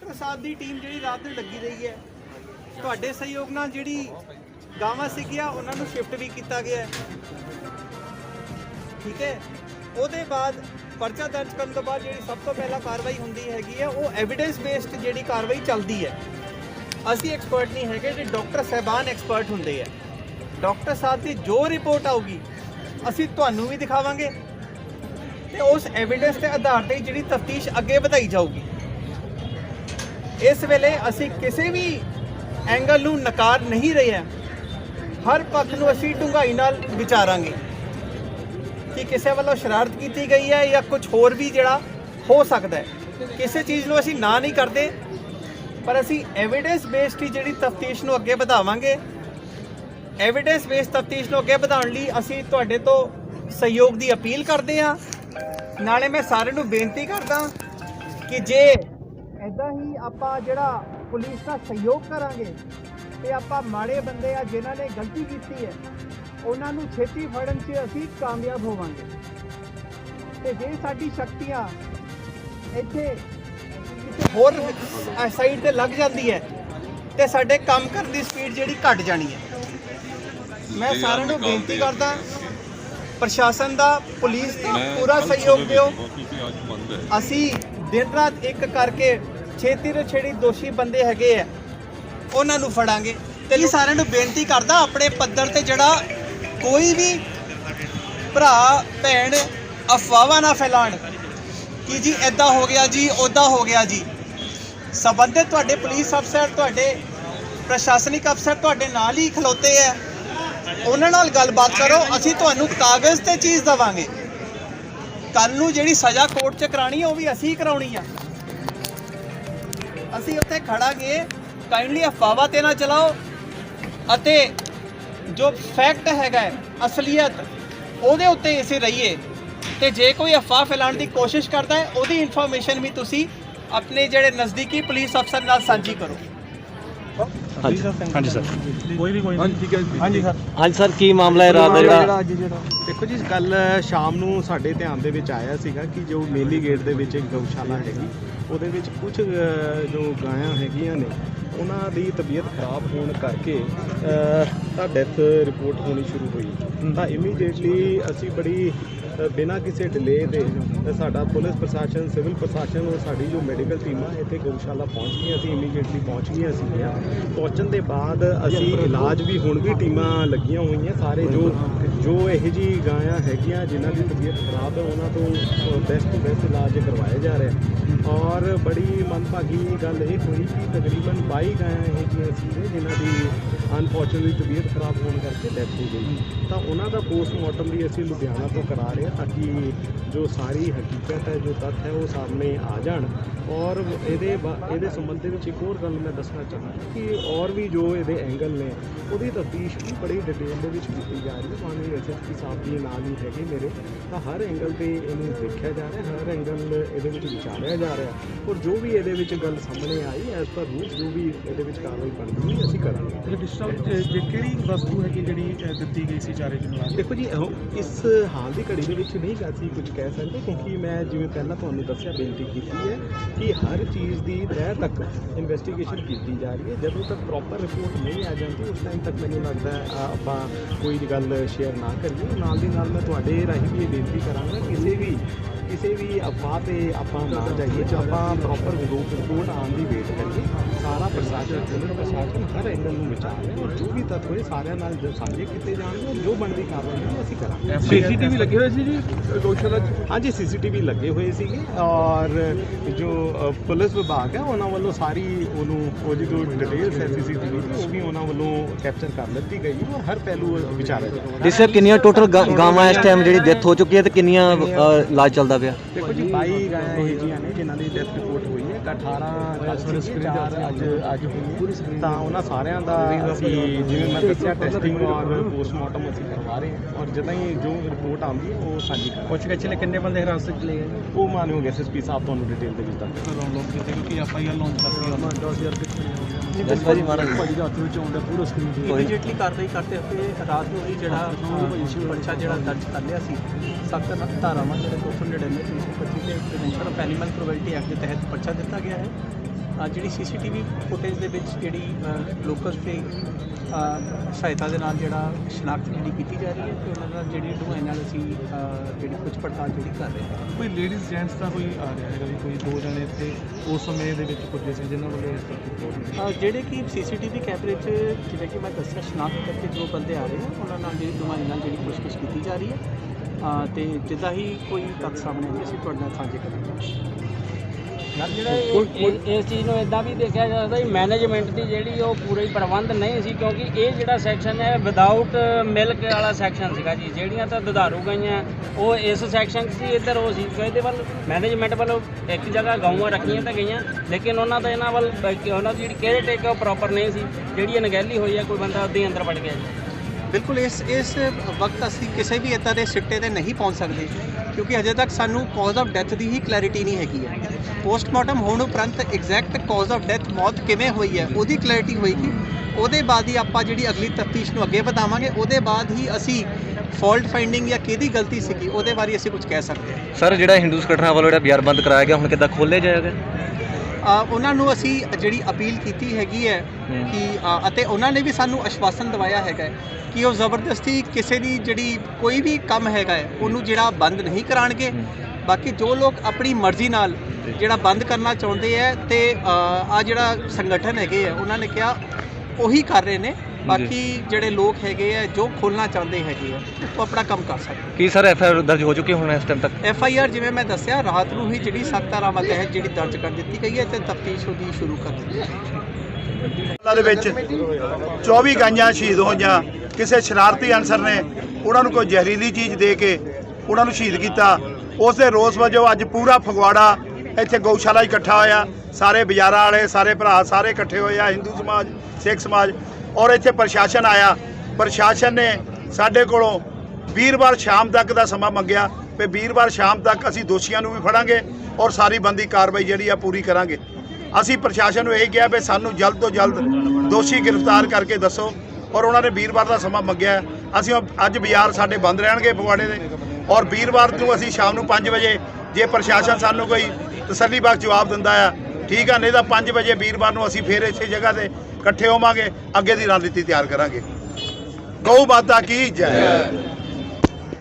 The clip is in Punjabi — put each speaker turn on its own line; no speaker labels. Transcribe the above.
ਪ੍ਰਸਾਦ ਦੀ ਟੀਮ ਜਿਹੜੀ ਰਾਤ ਨੂੰ ਲੱਗੀ ਰਹੀ ਹੈ। ਤੁਹਾਡੇ ਸਹਿਯੋਗ ਨਾਲ ਜਿਹੜੀ ਗਾਵਾਂ ਸੀਗੀਆਂ, ਉਹਨਾਂ ਨੂੰ ਸ਼ਿਫਟ ਵੀ ਕੀਤਾ ਗਿਆ ਠੀਕ ਹੈ। ਉਹਦੇ ਬਾਅਦ ਪਰਚਾ ਦਰਜ ਕਰਨ ਤੋਂ ਬਾਅਦ ਜਿਹੜੀ ਸਭ ਤੋਂ ਪਹਿਲਾਂ ਕਾਰਵਾਈ ਹੁੰਦੀ ਹੈਗੀ ਹੈ, ਉਹ ਐਵੀਡੈਂਸ ਬੇਸਡ ਜਿਹੜੀ ਕਾਰਵਾਈ ਚੱਲਦੀ ਹੈ। ਅਸੀਂ ਐਕਸਪਰਟ ਨਹੀਂ ਹੈਗੇ, ਜੇ ਡਾਕਟਰ ਸਹਿਬਾਨ ਐਕਸਪਰਟ ਹੁੰਦੇ ਆ ਡਾਕਟਰ ਸਾਹਿਬ ਦੀ ਜੋ ਰਿਪੋਰਟ ਆਊਗੀ, ਅਸੀਂ ਤੁਹਾਨੂੰ ਵੀ ਦਿਖਾਵਾਂਗੇ। ਤੇ ਉਸ ਐਵੀਡੈਂਸ ਦੇ ਆਧਾਰ ਤੇ ਜਿਹੜੀ ਤਫਤੀਸ਼ ਅੱਗੇ ਵਧਾਈ ਜਾਊਗੀ। ਇਸ ਵੇਲੇ ਅਸੀਂ ਕਿਸੇ ਵੀ ਐਂਗਲ ਨੂੰ ਨਕਾਰ ਨਹੀਂ ਰਹੇ ਹਾਂ। ਹਰ ਪੱਖ ਨੂੰ ਅਸੀਂ ਡੂੰਘਾਈ ਨਾਲ ਵਿਚਾਰਾਂਗੇ। ਕਿ ਕਿਸੇ ਵੱਲੋਂ ਸ਼ਰਾਰਤ ਕੀਤੀ ਗਈ ਹੈ ਜਾਂ ਕੁਝ ਹੋਰ ਵੀ ਜਿਹੜਾ ਹੋ ਸਕਦਾ ਹੈ। ਕਿਸੇ ਚੀਜ਼ ਨੂੰ ਅਸੀਂ ਨਾ ਨਹੀਂ ਕਰਦੇ, ਪਰ ਅਸੀਂ ਐਵੀਡੈਂਸ ਬੇਸਡ ਹੀ ਜਿਹੜੀ ਤਫਤੀਸ਼ ਨੂੰ ਅੱਗੇ ਵਧਾਵਾਂਗੇ। ਐਵੀਡੈਂਸ ਬੇਸਡ ਤਫਤੀਸ਼ ਨੂੰ ਅੱਗੇ ਵਧਾਉਣ ਲਈ ਅਸੀਂ ਤੁਹਾਡੇ ਤੋਂ ਸਹਿਯੋਗ ਦੀ ਅਪੀਲ ਕਰਦੇ ਹਾਂ। ਨਾਲੇ ਮੈਂ ਸਾਰਿਆਂ ਨੂੰ ਬੇਨਤੀ ਕਰਦਾ ਕਿ ਜੇ ਐਦਾਂ ਹੀ ਆਪਾਂ ਜਿਹੜਾ ਪੁਲਿਸ ਦਾ ਸਹਿਯੋਗ ਕਰਾਂਗੇ, ਤੇ ਆਪਾਂ ਮਾੜੇ ਬੰਦੇ ਆ ਜਿਨ੍ਹਾਂ ਨੇ ਗਲਤੀ ਕੀਤੀ ਹੈ ਉਹਨਾਂ ਨੂੰ ਛੇਤੀ ਫੜਨ 'ਚ ਅਸੀਂ ਕਾਮਯਾਬ ਹੋਵਾਂਗੇ। ਤੇ ਜੇ ਸਾਡੀ ਸ਼ਕਤੀਆਂ ਇੱਥੇ ਕਿਸੇ ਹੋਰ ਸਾਈਡ ਤੇ ਲੱਗ ਜਾਂਦੀ ਹੈ ਤੇ ਸਾਡੇ ਕੰਮ ਕਰਨ ਦੀ ਸਪੀਡ ਜਿਹੜੀ ਘਟ ਜਾਣੀ ਹੈ। ਮੈਂ ਸਾਰਿਆਂ ਨੂੰ ਬੇਨਤੀ ਕਰਦਾ ਪ੍ਰਸ਼ਾਸਨ ਦਾ ਪੁਲਿਸ ਦਾ ਪੂਰਾ ਸਹਿਯੋਗ ਦਿਓ। ਅਸੀਂ ਦਿਨ ਰਾਤ ਇੱਕ ਕਰਕੇ ਛੇਤੀ ਤੋਂ ਛੇਤੀ ਦੋਸ਼ੀ ਬੰਦੇ ਹੈਗੇ ਆ ਉਹਨਾਂ ਨੂੰ ਫੜਾਂਗੇ। ਤੇ ਇਹ ਸਾਰਿਆਂ ਨੂੰ ਬੇਨਤੀ ਕਰਦਾ ਆਪਣੇ ਪੱਧਰ ਤੇ ਜਿਹੜਾ ਕੋਈ ਵੀ ਭਰਾ, ਭੈਣ, ਅਫਵਾਹਾਂ ਨਾ ਫੈਲਾਣ। ਕਿ ਜੀ ਐਦਾਂ ਹੋ ਗਿਆ ਜੀ ਉਦਾਂ ਹੋ ਗਿਆ ਜੀ। ਸਬੰਧਿਤ ਤੁਹਾਡੇ ਪੁਲਿਸ ਅਫਸਰ, ਤੁਹਾਡੇ ਪ੍ਰਸ਼ਾਸਨਿਕ ਅਫਸਰ ਤੁਹਾਡੇ ਨਾਲ ਹੀ ਖਲੋਤੇ ਆ। ਉਹਨਾਂ ਨਾਲ ਗੱਲਬਾਤ ਕਰੋ, ਅਸੀਂ ਤੁਹਾਨੂੰ ਕਾਗਜ਼ ਤੇ ਚੀਜ਼ ਦਵਾਂਗੇ। ਕੱਲ ਨੂੰ ਜਿਹੜੀ ਸਜ਼ਾ ਕੋਰਟ 'ਚ ਕਰਾਣੀ ਉਹ ਵੀ ਅਸੀਂ ਕਰਾਉਣੀ ਆ। ਅਸੀਂ ਉੱਥੇ ਖੜਾਂਗੇ ਕਾਈਂਡਲੀ ਅਫਵਾਹਾਂ ਤੇ ਨਾ ਚਲਾਓ ਅਤੇ ਜੋ ਫੈਕਟ ਹੈਗਾ ਹੈ, ਅਸਲੀਅਤ ਉਹਦੇ ਉੱਤੇ ਅਸੀਂ ਰਹੀਏ। ਤੇ ਜੇ ਕੋਈ ਅਫਵਾਹ ਫੈਲਾਉਣ ਦੀ ਕੋਸ਼ਿਸ਼ ਕਰਦਾ ਹੈ ਉਹਦੀ ਇਨਫੋਰਮੇਸ਼ਨ ਵੀ ਤੁਸੀਂ ਆਪਣੇ ਜਿਹੜੇ ਨਜ਼ਦੀਕੀ ਪੁਲਿਸ ਅਫਸਰ ਨਾਲ ਸਾਂਝੀ ਕਰੋ।
ਹਾਂਜੀ। ਹਾਂਜੀ ਸਰ
ਕੋਈ ਵੀ ਕੋਈ
ਹਾਂਜੀ ਠੀਕ ਹੈ
ਹਾਂਜੀ ਸਰ
ਹਾਂਜੀ ਸਰ ਕੀ ਮਾਮਲਾ ਹੈ ਰਾਤ ਦਾ ਜਿਹੜਾ?
ਦੇਖੋ ਜੀ ਕੱਲ ਸ਼ਾਮ ਨੂੰ ਸਾਡੇ ਧਿਆਨ ਦੇ ਵਿੱਚ ਆਇਆ ਸੀਗਾ ਕਿ ਜੋ ਮੇਲੀ ਗੇਟ ਦੇ ਵਿੱਚ ਇੱਕ ਗਊਸ਼ਾਲਾ ਹੈਗੀ ਉਹਦੇ ਵਿੱਚ ਕੁਝ ਜੋ ਗਾਇਆਂ ਹੈਗੀਆਂ ਨੇ ਉਹਨਾਂ ਦੀ ਤਬੀਅਤ ਖਰਾਬ ਹੋਣ ਕਰਕੇ ਤਾਂ ਡੈਥ ਰਿਪੋਰਟ ਹੋਣੀ ਸ਼ੁਰੂ ਹੋਈ। ਤਾਂ ਇਮੀਡੀਏਟਲੀ ਅਸੀਂ ਬੜੀ ਬਿਨਾਂ ਕਿਸੇ ਡਿਲੇ ਦੇ ਸਾਡਾ ਪੁਲਿਸ ਪ੍ਰਸ਼ਾਸਨ, ਸਿਵਲ ਪ੍ਰਸ਼ਾਸਨ ਔਰ ਸਾਡੀ ਜੋ ਮੈਡੀਕਲ ਟੀਮਾਂ ਇੱਥੇ ਗਊਸ਼ਾਲਾ ਪਹੁੰਚ ਗਈਆਂ ਸੀ ਇਮੀਡੀਏਟਲੀ ਪਹੁੰਚ ਗਈਆਂ ਸੀਗੀਆਂ। ਪਹੁੰਚਣ ਦੇ ਬਾਅਦ ਅਸੀਂ ਇਲਾਜ ਵੀ ਹੁਣ ਵੀ ਟੀਮਾਂ ਲੱਗੀਆਂ ਹੋਈਆਂ, ਸਾਰੇ ਜੋ ਜੋ ਇਹੋ ਜੀ ਗਾਇਆਂ ਹੈਗੀਆਂ, ਜਿਨ੍ਹਾਂ ਦੀ ਤਬੀਅਤ ਖਰਾਬ ਹੈ, ਉਹਨਾਂ ਤੋਂ ਬੈਸਟ ਤੋਂ ਬੈਸਟ ਇਲਾਜ ਕਰਵਾਇਆ ਜਾ ਰਿਹਾ ਔਰ ਬੜੀ ਮੰਦਭਾਗੀ ਗੱਲ ਇਹ ਹੋਈ ਕਿ ਤਕਰੀਬਨ 22 ਗਾਇਆਂ ਇਹੋ ਜਿਹੀਆਂ ਸੀ ਜਿਨ੍ਹਾਂ ਦੀ ਅਨਫੋਰਚੂਨਟਲੀ ਤਬੀਅਤ ਖਰਾਬ ਹੋਣ ਕਰਕੇ ਡੈਥ ਹੋ ਗਈ। ਤਾਂ ਉਹਨਾਂ ਦਾ ਪੋਸਟਮਾਰਟਮ ਵੀ ਅਸੀਂ ਲੁਧਿਆਣਾ ਤੋਂ ਕਰਾ ਰਹੇ ਹਾਂ ਤਾਂ ਕਿ ਜੋ ਸਾਰੀ ਹਕੀਕਤ ਹੈ, ਜੋ ਤੱਥ ਹੈ, ਉਹ ਸਾਹਮਣੇ ਆ ਜਾਣ। ਔਰ ਇਹਦੇ ਬਾ- ਇਹਦੇ ਸੰਬੰਧ ਦੇ ਵਿੱਚ ਇੱਕ ਹੋਰ ਗੱਲ ਮੈਂ ਦੱਸਣਾ ਚਾਹੁੰਦਾ ਕਿ ਔਰ ਵੀ ਜੋ ਇਹਦੇ ਐਂਗਲ ਨੇ, ਉਹਦੀ ਤਫਤੀਸ਼ ਵੀ ਬੜੀ ਡਿਟੇਲ ਦੇ ਵਿੱਚ ਕੀਤੀ ਜਾ ਰਹੀ ਹੈ। ਮਾਨਯੋਗ ਐਸਐਸਪੀ ਸਾਹਿਬ ਜੀ ਨਾਲ ਹੀ ਹੈਗੇ ਮੇਰੇ। ਤਾਂ ਹਰ ਐਂਗਲ ਤੇ ਇਹਨੂੰ ਦੇਖਿਆ ਜਾ ਰਿਹਾ, ਹਰ ਐਂਗਲ ਇਹਦੇ ਵਿੱਚ ਵਿਚਾਰਿਆ ਜਾ ਰਿਹਾ। ਔਰ ਜੋ ਵੀ ਇਹਦੇ ਵਿੱਚ ਗੱਲ ਸਾਹਮਣੇ ਆਈ ਐਸ ਪਰ ਰੂਲ ਜੋ ਵੀ ਇਹਦੇ ਵਿੱਚ ਕਾਰਵਾਈ ਬਣਦੀ ਅਸੀਂ ਕਰਾਂਗੇ।
ਰਜਿਸਟਰ ਜੇ ਕਿਹੜੀ ਵਸਤੂ ਹੈ ਕਿ ਜਿਹੜੀ ਦਿੱਤੀ ਗਈ ਸੀ? ਚਾਰੇ ਦੇ ਮੁਲਾਜ਼ਮ
ਦੇਖੋ ਜੀ ਉਹ ਇਸ ਹਾਲ ਦੀ ਘੜੀ ਦੇ ਵਿੱਚ ਨਹੀਂ ਅਸੀਂ ਕੁਝ ਕਹਿ ਸਕਦੇ, ਕਿਉਂਕਿ ਮੈਂ ਜਿਵੇਂ ਪਹਿਲਾਂ ਤੁਹਾਨੂੰ ਦੱਸਿਆ, ਬੇਨਤੀ ਕੀਤੀ ਹੈ ਕਿ ਹਰ ਚੀਜ਼ ਦੀ ਤਹਿ ਤੱਕ ਇਨਵੈਸਟੀਗੇਸ਼ਨ ਕੀਤੀ ਜਾ ਰਹੀ ਹੈ। ਜਦੋਂ ਤੱਕ ਪ੍ਰੋਪਰ ਰਿਪੋਰਟ ਨਹੀਂ ਆ ਜਾਂਦੀ, ਉਸ ਟਾਈਮ ਤੱਕ ਮੈਨੂੰ ਲੱਗਦਾ ਆਪਾਂ ਕੋਈ ਗੱਲ ਸ਼ੇਅਰ ਨਾ ਕਰੀਏ। ਨਾਲ ਦੀ ਨਾਲ ਮੈਂ ਤੁਹਾਡੇ ਰਾਹੀਂ ਵੀ ਇਹ ਬੇਨਤੀ ਕਰਾਂਗਾ, ਕਿਸੇ ਵੀ ਕਿਸੇ ਵੀ ਅਫਵਾਹ ਤੇ ਆਪਾਂ ਨਾ ਜਾਈਏ ਆਪਾਂ ਪ੍ਰੋਪਰ ਰਿਪੋਰਟ ਆਉਣ ਦੀ ਵੇਟ ਕਰੀਏ ਸਾਰਾ ਪ੍ਰਸ਼ਾਸਨ ਪੁਲਿਸ ਪ੍ਰਸ਼ਾਸਨ ਹਰ ਐਂਗਲ ਨੂੰ ਵਿਚਾਰ ਔਰ ਜੋ ਵੀ ਤੱਥ ਹੋਏ ਸਾਰਿਆਂ ਨਾਲ ਜੋ ਸਾਂਝੇ ਕੀਤੇ ਜਾਣਗੇ ਜੋ ਬਣਦੀ ਕਾਰਵਾਈ ਹੈ ਉਹ ਅਸੀਂ ਕਰਾਂਗੇ।
ਸੀਸੀਟੀਵੀ ਲੱਗੇ ਹੋਏ ਸੀ ਜੀ ਗੋਸ਼ਾਲਾ
ਹਾਂਜੀ ਸੀਸੀਟੀਵੀ ਲੱਗੇ ਹੋਏ ਸੀਗੇ ਔਰ ਜੋ ਪੁਲਿਸ ਵਿਭਾਗ ਹੈ ਉਹਨਾਂ ਵੱਲੋਂ ਸਾਰੀ ਉਹਨੂੰ ਉਹਦੀ ਜੋ ਡਿਟੇਲਸ ਹੈ ਸੀਸੀਟੀਵੀ ਦੀ ਉਹ ਵੀ ਉਹਨਾਂ ਵੱਲੋਂ ਕੈਪਚਰ ਕਰ ਲਿੱਤੀ ਗਈ ਹੈ ਔਰ ਹਰ ਪਹਿਲੂ ਵਿਚਾਰਿਆ ਜਾ ਰਿਹਾ
ਜੀ ਸਰ ਕਿੰਨੀਆਂ ਟੋਟਲ ਗਾਵਾਂ ਇਸ ਟਾਈਮ ਜਿਹੜੀ ਡੈਥ ਹੋ ਚੁੱਕੀ ਹੈ ਤੇ ਕਿੰਨੀਆਂ ਇਲਾਜ ਚੱਲਦਾ ਪਿਆ
ਦੇਖੋ ਜੀ 22 ਗਾਇਆਂ ਇਹ ਜੀਆਂ ਨੇ ਜਿਨ੍ਹਾਂ ਦੀ ਡੈਥ ਰਿਪੋਰਟ ਹੋਈ ਹੈ। 18 ਕੱਲ੍ਹ ਸੀ ਚਾਰ ਅੱਜ ਅੱਜ ਹੋਈ ਤਾਂ ਉਹਨਾਂ ਸਾਰਿਆਂ ਦਾ ਅਸੀਂ ਜਿਵੇਂ ਮੈਂ ਦੱਸਿਆ ਟੈਸਟਿੰਗ ਔਰ ਪੋਸਟਮਾਰਟਮ ਅਸੀਂ ਕਰਵਾ ਰਹੇ ਹਾਂ। ਔਰ ਜਦੋਂ ਹੀ ਜੋ ਰਿਪੋਰਟ ਆਉਂਦੀ ਹੈ ਉਹ ਸਾਂਝੀ ਕਰਾਂਗੇ।
ਪੁੱਛ ਗਿੱਛ ਲਈ ਕਿੰਨੇ ਬੰਦੇ ਹਿਰਾਸਤ ਚ ਲਏ ਗਏ
ਉਹ ਮਾਨਯੋਗ ਐਸਐਸਪੀ ਸਾਹਿਬ ਤੁਹਾਨੂੰ ਡਿਟੇਲ ਦੇ ਵਿੱਚ ਦੱਸ
ਲੋਕ ਲੋਕ ਕਿਤੇ ਕਿਉਂਕਿ ਐਫ ਆਈ ਆਰ ਲਾਂਚ ਕਰਤੀ ਉਹਨਾਂ 10000 ਕਿੱਥੇ
ਬਸ ਭਾਜੀ ਮਹਾਰਾਜ
ਭਾਜੀ ਦੇ ਹੱਥ ਵਿੱਚ ਆਉਂਦਾ ਪੂਰਾ ਸਕਰੀਨ
ਇਮੀਡੀਏਟਲੀ ਕਾਰਵਾਈ ਕਰਦੇ ਹੋਏ ਰਾਤ ਨੂੰ ਹੀ ਜਿਹੜਾ ਅਹ, ਪਰਚਾ ਜਿਹੜਾ ਦਰਜ ਕਰ ਲਿਆ ਸੀ। ਸਖਤ ਧਾਰਾਵਾਂ ਜਿਹੜੇ 299 325 ਦੇ prevention of animal cruelty act ਦੇ ਤਹਿਤ ਪਰਚਾ ਦਿੱਤਾ ਗਿਆ ਹੈ ਅਹ, ਜਿਹੜੀ ਸੀਸੀਟੀਵੀ ਫੁਟੇਜ ਦੇ ਵਿੱਚ ਜਿਹੜੀ ਲੋਕਲ ਤੇ ਸਹਾਇਤਾ ਦੇ ਨਾਲ ਜਿਹੜਾ ਸ਼ਨਾਖਤ ਜਿਹੜੀ ਕੀਤੀ ਜਾ ਰਹੀ ਹੈ ਤੇ ਉਹਨਾਂ ਨਾਲ ਜਿਹੜੀ ਢੁਆਈ ਨਾਲ ਅਸੀਂ ਜਿਹੜੀ ਪੁੱਛ ਪੜਤਾਲ ਜਿਹੜੀ ਕਰ ਰਹੇ ਹਾਂ
ਕੋਈ ਲੇਡੀਜ਼ ਜੈਂਟਸ ਦਾ ਕੋਈ ਆ ਰਿਹਾ ਹੈਗਾ ਵੀ ਕੋਈ ਦੋ ਜਣੇ ਇੱਥੇ ਉਸ ਸਮੇਂ ਦੇ ਵਿੱਚ ਪੁੱਜੇ ਸੀ ਜਿਨ੍ਹਾਂ ਵੱਲੋਂ ਇਸ ਤਰ੍ਹਾਂ
ਜਿਹੜੇ ਕਿ ਸੀਸੀਟੀਵੀ ਕੈਮਰੇ 'ਚ ਜਿਵੇਂ ਕਿ ਮੈਂ ਦੱਸਿਆ ਸ਼ਨਾਖਤ ਕਰਕੇ ਜੋ ਬੰਦੇ ਆ ਰਹੇ ਆ ਉਹਨਾਂ ਨਾਲ ਜਿਹੜੀ ਢੁਆਈ ਨਾਲ ਜਿਹੜੀ ਪੁੱਛਗਿੱਛ ਕੀਤੀ ਜਾ ਰਹੀ ਹੈ। ਤੇ ਜਿੱਦਾਂ ਹੀ ਕੋਈ ਤੱਥ ਸਾਹਮਣੇ ਆਉਂਦੇ ਅਸੀਂ ਤੁਹਾਡੇ ਨਾਲ ਸਾਂਝੇ ਕਰਾਂਗੇ।
ਜਿਹੜਾ ਇਹ- ਇਹ- ਇਸ ਚੀਜ਼ ਨੂੰ ਇਦਾਂ ਵੀ ਦੇਖਿਆ ਜਾ ਸਕਦਾ ਵੀ ਮੈਨੇਜਮੈਂਟ ਦੀ ਜਿਹੜੀ ਉਹ ਪੂਰਾ ਹੀ ਪ੍ਰਬੰਧ ਨਹੀਂ ਸੀ ਕਿਉਂਕਿ ਇਹ ਜਿਹੜਾ ਸੈਕਸ਼ਨ ਹੈ ਵਿਦਆਊਟ ਮਿਲਕ ਵਾਲਾ ਸੈਕਸ਼ਨ ਸੀਗਾ ਜੀ ਜਿਹੜੀਆਂ ਤਾਂ ਦੁਧਾਰੂ ਗਈਆਂ ਉਹ ਇਸ ਸੈਕਸ਼ਨ 'ਚ ਸੀ ਇੱਧਰ ਉਹ ਸੀ। ਇਹਦੇ ਵੱਲ ਮੈਨੇਜਮੈਂਟ ਵੱਲੋਂ ਇੱਕ ਜਗ੍ਹਾ ਗਊਆਂ ਰੱਖੀਆਂ ਤਾਂ ਗਈਆਂ ਲੇਕਿਨ ਉਹਨਾਂ ਦਾ ਇਹਨਾਂ ਵੱਲ ਉਹਨਾਂ ਦੀ ਜਿਹੜੀ ਕੇਅਰ ਟੇਕ ਪ੍ਰੋਪਰ ਨਹੀਂ ਸੀ ਜਿਹੜੀ ਅਣਗਹਿਲੀ ਹੋਈ ਹੈ ਕੋਈ ਬੰਦਾ ਹੀ ਅੰਦਰ ਵੜ ਗਿਆ ਜੀ।
ਬਿਲਕੁਲ ਇਸ ਇਸ ਵਕਤ ਅਸੀਂ ਕਿਸੇ ਵੀ ਇਦਾਂ ਦੇ ਸਿੱਟੇ ਤੇ ਨਹੀਂ ਪਹੁੰਚ ਸਕਦੇ, ਕਿਉਂਕਿ ਅਜੇ ਤੱਕ ਸਾਨੂੰ ਕਾਜ਼ ਆਫ ਡੈਥ ਦੀ ਹੀ ਕਲੈਰਿਟੀ ਨਹੀਂ ਹੈਗੀ ਹੈ। ਪੋਸਟਮਾਰਟਮ ਹੋਣ ਉਪਰੰਤ ਐਗਜ਼ੈਕਟ ਕਾਜ਼ ਆਫ ਡੈਥ ਮੌਤ ਕਿਵੇਂ ਹੋਈ ਹੈ, ਉਹਦੀ ਕਲੈਰਿਟੀ ਹੋਏਗੀ। ਉਹਦੇ ਬਾਅਦ ਹੀ ਆਪਾਂ ਜਿਹੜੀ ਅਗਲੀ ਤਫਤੀਸ਼ ਨੂੰ ਅੱਗੇ ਵਧਾਵਾਂਗੇ, ਉਹਦੇ ਬਾਅਦ ਹੀ ਅਸੀਂ ਫਾਲਟ ਫਾਈਂਡਿੰਗ ਜਾਂ ਕਿਹਦੀ ਗਲਤੀ ਸੀਗੀ, ਉਹਦੇ ਬਾਰੇ ਅਸੀਂ ਕੁਝ ਕਹਿ ਸਕਦੇ ਹਾਂ।
ਸਰ ਜਿਹੜਾ ਹਿੰਦੂ ਸੰਗਠਨਾਂ ਵੱਲੋਂ ਜਿਹੜਾ ਬਿਆਰ ਬੰਦ ਕਰਾਇਆ ਗਿਆ, ਹੁਣ ਕਿੱਦਾਂ ਖੋਲੇ ਜਾਏਗਾ?
ਉਹਨਾਂ ਨੂੰ ਅਸੀਂ ਜਿਹੜੀ ਅਪੀਲ ਕੀਤੀ ਹੈਗੀ ਹੈ। ਕਿ ਅਤੇ ਉਹਨਾਂ ਨੇ ਵੀ ਸਾਨੂੰ ਆਸ਼ਵਾਸਨ ਦਿਵਾਇਆ ਹੈਗਾ ਕਿ ਉਹ ਜ਼ਬਰਦਸਤੀ ਕਿਸੇ ਦੀ ਜਿਹੜੀ ਕੋਈ ਵੀ ਕੰਮ ਹੈਗਾ ਹੈ ਉਹਨੂੰ ਜਿਹੜਾ ਬੰਦ ਨਹੀਂ ਕਰਾਣਗੇ ਬਾਕੀ ਜੋ ਲੋਕ ਆਪਣੀ ਮਰਜ਼ੀ ਨਾਲ ਜਿਹੜਾ ਬੰਦ ਕਰਨਾ ਚਾਹੁੰਦੇ ਹੈ ਤੇ ਆ ਜਿਹੜਾ ਸੰਗਠਨ ਹੈਗੇ ਆ ਉਹਨਾਂ ਨੇ ਕਿਹਾ ਉਹੀ ਕਰ ਰਹੇ ਨੇ। ਬਾਕੀ ਜਿਹੜੇ ਲੋਕ ਹੈਗੇ ਆ ਜੋ ਖੋਲਣਾ ਚਾਹੁੰਦੇ ਹੈਗੇ ਆ ਉਹ ਆਪਣਾ ਕੰਮ ਕਰ ਸਕਦੇ
ਕੀ ਸਰ ਐਫ ਆਈ ਆਰ ਦਰਜ ਹੋ ਚੁੱਕੀ ਹੁਣ ਇਸ ਟਾਈਮ ਤੱਕ?
ਐਫ ਆਈ ਆਰ ਜਿਵੇਂ ਮੈਂ ਦੱਸਿਆ ਰਾਤ ਨੂੰ ਹੀ ਜਿਹੜੀ ਸਖਤ ਧਾਰਾਵਾਂ ਤਹਿਤ ਜਿਹੜੀ ਦਰਜ ਕਰ ਦਿੱਤੀ ਗਈ ਹੈ ਤੇ ਤਫਤੀਸ਼ ਉਹਦੀ ਸ਼ੁਰੂ ਕਰ ਦਿੱਤੀ ਹੈ।
ਦੇ ਵਿੱਚ 24 ਗਾਈਆਂ ਸ਼ਹੀਦ ਹੋਈਆਂ। ਕਿਸੇ ਸ਼ਰਾਰਤੀ ਅਨਸਰ ਨੇ ਉਹਨਾਂ ਨੂੰ ਕੋਈ ਜ਼ਹਿਰੀਲੀ ਚੀਜ਼ ਦੇ ਕੇ ਉਹਨਾਂ ਨੂੰ ਸ਼ਹੀਦ ਕੀਤਾ। ਉਸ ਦੇ ਰੋਸ ਵਜੋਂ ਅੱਜ ਪੂਰਾ ਫਗਵਾੜਾ ਇੱਥੇ ਗਊਸ਼ਾਲਾ ਇਕੱਠਾ ਹੋਇਆ। ਸਾਰੇ ਬਾਜ਼ਾਰਾਂ ਵਾਲੇ ਸਾਰੇ ਭਰਾ ਸਾਰੇ ਇਕੱਠੇ ਹੋਏ ਆ ਹਿੰਦੂ ਸਮਾਜ ਸਿੱਖ ਸਮਾਜ। ਔਰ ਇੱਥੇ ਪ੍ਰਸ਼ਾਸਨ ਆਇਆ। ਪ੍ਰਸ਼ਾਸਨ ਨੇ ਸਾਡੇ ਕੋਲੋਂ ਵੀਰਵਾਰ ਸ਼ਾਮ ਤੱਕ ਦਾ ਸਮਾਂ ਮੰਗਿਆ ਵੀ ਵੀਰਵਾਰ ਸ਼ਾਮ ਤੱਕ ਅਸੀਂ ਦੋਸ਼ੀਆਂ ਨੂੰ ਵੀ ਫੜਾਂਗੇ ਔਰ ਸਾਰੀ ਬੰਦੀ ਕਾਰਵਾਈ ਜਿਹੜੀ ਆ ਪੂਰੀ ਕਰਾਂਗੇ। ਅਸੀਂ ਪ੍ਰਸ਼ਾਸਨ ਨੂੰ ਇਹ ਕਿਹਾ ਵੀ ਸਾਨੂੰ ਜਲਦ ਤੋਂ ਜਲਦ ਦੋਸ਼ੀ ਗ੍ਰਿਫਤਾਰ ਕਰਕੇ ਦੱਸੋ ਔਰ ਉਹਨਾਂ ਨੇ ਵੀਰਵਾਰ ਦਾ ਸਮਾਂ ਮੰਗਿਆ। ਅਸੀਂ ਉਹ- ਅੱਜ ਬਾਜ਼ਾਰ ਸਾਡੇ ਬੰਦ ਰਹਿਣਗੇ ਫਗਵਾੜੇ ਦੇ ਔਰ ਵੀਰਵਾਰ ਨੂੰ ਅਸੀਂ ਸ਼ਾਮ ਨੂੰ 5 ਵਜੇ ਜੇ ਪ੍ਰਸ਼ਾਸਨ ਸਾਨੂੰ ਕੋਈ ਤਸੱਲੀਬਖਸ਼ ਜਵਾਬ ਦਿੰਦਾ ਆ, ਠੀਕ ਆ, ਨਹੀਂ ਤਾਂ 5 ਵਜੇ ਵੀਰਵਾਰ ਨੂੰ ਅਸੀਂ ਫੇਰ ਇਸੇ ਜਗ੍ਹਾ ਤੇ ਇਕੱਠੇ ਹੋਵਾਂਗੇ ਅੱਗੇ ਦੀ ਰਣਨੀਤੀ ਤਿਆਰ ਕਰਾਂਗੇ। ਗਊ ਮਾਤਾ ਕੀ ਜੈ।